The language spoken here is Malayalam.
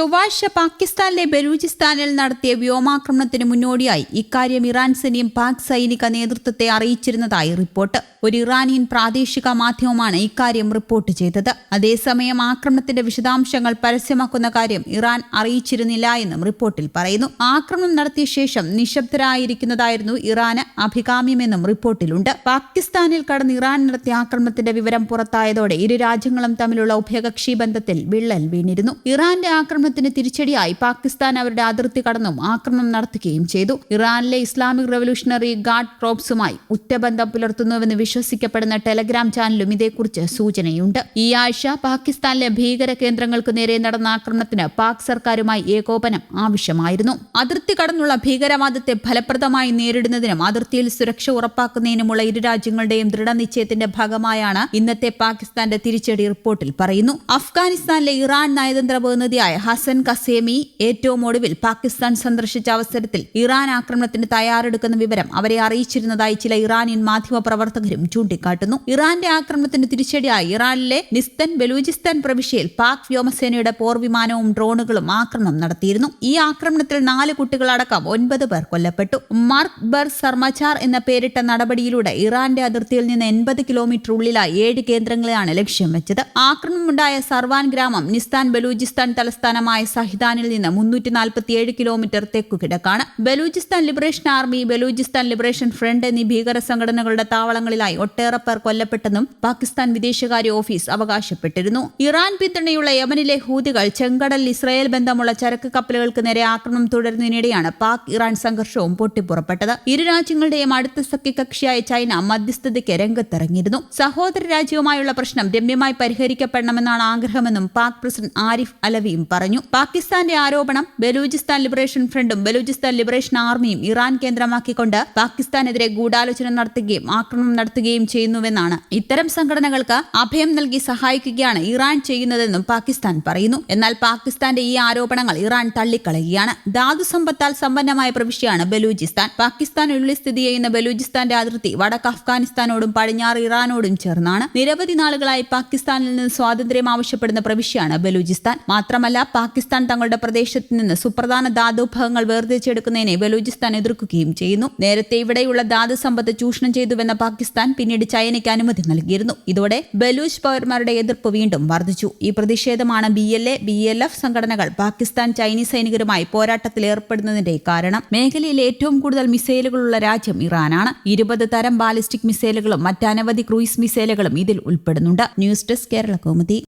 ചൊവ്വാഴ്ച പാകിസ്ഥാനിലെ ബലൂചിസ്ഥാനിൽ നടത്തിയ വ്യോമാക്രമണത്തിന് മുന്നോടിയായി ഇക്കാര്യം ഇറാൻ സൈന്യം പാക് സൈനിക നേതൃത്വത്തെ അറിയിച്ചിരുന്നതായി റിപ്പോർട്ട്. ഒരു ഇറാനിയൻ പ്രാദേശിക മാധ്യമമാണ് ഇക്കാര്യം റിപ്പോർട്ട് ചെയ്തത്. അതേസമയം ആക്രമണത്തിന്റെ വിശദാംശങ്ങൾ പരസ്യമാക്കുന്ന കാര്യം ഇറാൻ അറിയിച്ചിരുന്നില്ല എന്നും റിപ്പോർട്ടിൽ പറയുന്നു. ആക്രമണം നടത്തിയ ശേഷം നിശബ്ദരായിരിക്കുന്നതായിരുന്നു ഇറാന് അഭികാമ്യമെന്നും റിപ്പോർട്ടിലുണ്ട്. പാകിസ്ഥാനിൽ കടന്ന് ഇറാൻ നടത്തിയ ആക്രമണത്തിന്റെ വിവരം പുറത്തായതോടെ ഇരു രാജ്യങ്ങളും തമ്മിലുള്ള ഉഭയകക്ഷി ബന്ധത്തിൽ വിള്ളൽ വീണിരുന്നു. ഇറാന്റെ ആക്രമണത്തിന് തിരിച്ചടിയായി പാകിസ്ഥാൻ അവരുടെ അതിർത്തി കടന്നും ആക്രമണം നടത്തുകയും ചെയ്തു. ഇറാനിലെ ഇസ്ലാമിക് റവല്യൂഷണറി ഗാർഡ് ക്രോപ്സുമായി ഉറ്റബന്ധം പുലർത്തുന്നുവെന്ന് വിശ്വസിക്കപ്പെടുന്ന ടെലഗ്രാം ചാനലും ഇതേക്കുറിച്ച് സൂചനയുണ്ട്. ഈ ആഴ്ച പാകിസ്ഥാനിലെ ഭീകര കേന്ദ്രങ്ങൾക്ക് നേരെ നടന്ന ആക്രമണത്തിന് പാക് സർക്കാരുമായി ഏകോപനം ആവശ്യമായിരുന്നു. അതിർത്തി കടന്നുള്ള ഭീകരവാദത്തെ ഫലപ്രദമായി നേരിടുന്നതിനും അതിർത്തിയിൽ സുരക്ഷ ഉറപ്പാക്കുന്നതിനുമുള്ള ഇരു രാജ്യങ്ങളുടെയും ദൃഢനിശ്ചയത്തിന്റെ ഭാഗമായാണ് ഇന്നത്തെ പാകിസ്ഥാന്റെ തിരിച്ചടി റിപ്പോർട്ടിൽ പറയുന്നു. അഫ്ഗാനിസ്ഥാനിലെ ഇറാൻ നയതന്ത്ര പ്രതിനിധിയായ ഹസൻ കസേമി ഏറ്റവും ഒടുവിൽ പാകിസ്ഥാൻ സന്ദർശിച്ച അവസരത്തിൽ ഇറാൻ ആക്രമണത്തിന് തയ്യാറെടുക്കുന്ന വിവരം അവരെ അറിയിച്ചിരുന്നതായി ചില ഇറാനിയൻ മാധ്യമ പ്രവർത്തകരും ചൂണ്ടിക്കാട്ടുന്നു. ഇറാന്റെ ആക്രമണത്തിന് തിരിച്ചടിയായി ഇറാനിലെ നിസ്തൻ ബലൂചിസ്ഥാൻ പ്രവിശ്യയിൽ പാക് വ്യോമസേനയുടെ പോർവിമാനവും ഡ്രോണുകളും ആക്രമണം നടത്തിയിരുന്നു. ഈ ആക്രമണത്തിൽ നാല് കുട്ടികളടക്കം ഒൻപത് പേർ കൊല്ലപ്പെട്ടു. മാർക്ക് ബർ സർമചാർ എന്ന പേരിട്ട നടപടിയിലൂടെ ഇറാന്റെ അതിർത്തിയിൽ നിന്ന് എൺപത് കിലോമീറ്റർ ഉള്ളിലായി ഏഴ് കേന്ദ്രങ്ങളെയാണ് ലക്ഷ്യം വെച്ചത്. ആക്രമണമുണ്ടായ സർവാൻ ഗ്രാമം നിസ്താൻ ബലൂചിസ്ഥാൻ തലസ്ഥാനമായ സഹിദാനിൽ നിന്ന് മുന്നൂറ്റി നാൽപ്പത്തിയേഴ് കിലോമീറ്റർ തെക്കു കിഴക്കാണ് Balochistan Liberation Army Balochistan Liberation Front എന്നീ ഭീകര സംഘടനകളുടെ താവളങ്ങളിലായി ഒട്ടേറെ പേർ കൊല്ലപ്പെട്ടെന്നും പാകിസ്ഥാൻ വിദേശകാര്യ ഓഫീസ് അവകാശപ്പെട്ടിരുന്നു. ഇറാൻ പിന്തുണയുള്ള യമനിലെ ഹൂതികൾ ചെങ്കടൽ ഇസ്രായേൽ ബന്ധമുള്ള ചരക്ക് കപ്പലുകൾക്ക് നേരെ ആക്രമണം തുടരുന്നതിനിടെയാണ് പാക് ഇറാൻ സംഘർഷവും പൊട്ടിപ്പുറപ്പെട്ടത്. ഇരു രാജ്യങ്ങളുടെയും അടുത്ത സഖ്യകക്ഷിയായ ചൈന മധ്യസ്ഥതയ്ക്ക് രംഗത്തിറങ്ങിയിരുന്നു. സഹോദര രാജ്യവുമായുള്ള പ്രശ്നം രമ്യമായി പരിഹരിക്കപ്പെടണമെന്നാണ് ആഗ്രഹമെന്നും പാക് പ്രസിഡന്റ് ആരിഫ് അലവിയും പറഞ്ഞു. പാകിസ്ഥാന്റെ ആരോപണം ബലൂചിസ്ഥാൻ ലിബറേഷൻ ഫ്രണ്ടും ബലൂചിസ്ഥാൻ ലിബറേഷൻ ആർമിയും ഇറാൻ കേന്ദ്രമാക്കിക്കൊണ്ട് പാകിസ്ഥാനെതിരെ ഗൂഢാലോചന നടത്തുകയും ആക്രമണം നടത്തുകയും ചെയ്യുന്നുവെന്നാണ്. ഇത്തരം സംഘടനകൾക്ക് അഭയം നൽകി സഹായിക്കുകയാണ് ഇറാൻ ചെയ്യുന്നതെന്നും പാകിസ്ഥാൻ പറയുന്നു. എന്നാൽ പാകിസ്ഥാന്റെ ഈ ആരോപണങ്ങൾ ഇറാൻ തള്ളിക്കളയുകയാണ്. ധാതു സമ്പത്താൽ സമ്പന്നമായ പ്രവിശ്യയാണ് ബലൂചിസ്ഥാൻ. പാകിസ്ഥാനുള്ളിൽ സ്ഥിതി ചെയ്യുന്ന ബലൂചിസ്ഥാന്റെ അതിർത്തി വടക്ക് അഫ്ഗാനിസ്ഥാനോടും പടിഞ്ഞാറ് ഇറാനോടും ചേർന്നാണ്. നിരവധി നാളുകളായി പാകിസ്ഥാനിൽ നിന്ന് സ്വാതന്ത്ര്യം ആവശ്യപ്പെടുന്ന പ്രവിശ്യയാണ് ബലൂചിസ്ഥാൻ. മാത്രമല്ല പാകിസ്ഥാൻ തങ്ങളുടെ പ്രദേശത്ത് നിന്ന് സുപ്രധാന ധാതുഭവങ്ങൾ വേർതിരിച്ചെടുക്കുന്നതിനെ ബലൂചിസ്ഥാൻ എതിർക്കുകയും ചെയ്യുന്നു. നേരത്തെ ഇവിടെയുള്ള ധാതു സമ്പത്ത് ചൂഷണം ചെയ്തുവെന്ന പാകിസ്ഥാൻ പിന്നീട് ചൈനയ്ക്ക് അനുമതി നൽകിയിരുന്നു. ഇതോടെ ബലൂച്ച് പൗരന്മാരുടെ എതിർപ്പ് വീണ്ടും വർദ്ധിച്ചു. ഈ പ്രതിഷേധമാണ് B L A B L F സംഘടനകൾ പാകിസ്ഥാൻ ചൈനീസ് സൈനികരുമായി പോരാട്ടത്തിൽ ഏർപ്പെടുന്നതിന്റെ കാരണം. മേഖലയിൽ ഏറ്റവും കൂടുതൽ മിസൈലുകളുള്ള രാജ്യം ഇറാനാണ്. ഇരുപത് തരം ബാലിസ്റ്റിക് മിസൈലുകളും മറ്റനവധി ക്രൂയിസ് മിസൈലുകളും ഇതിൽ ഉൾപ്പെടുന്നുണ്ട്. News desk Kerala Kaumudi.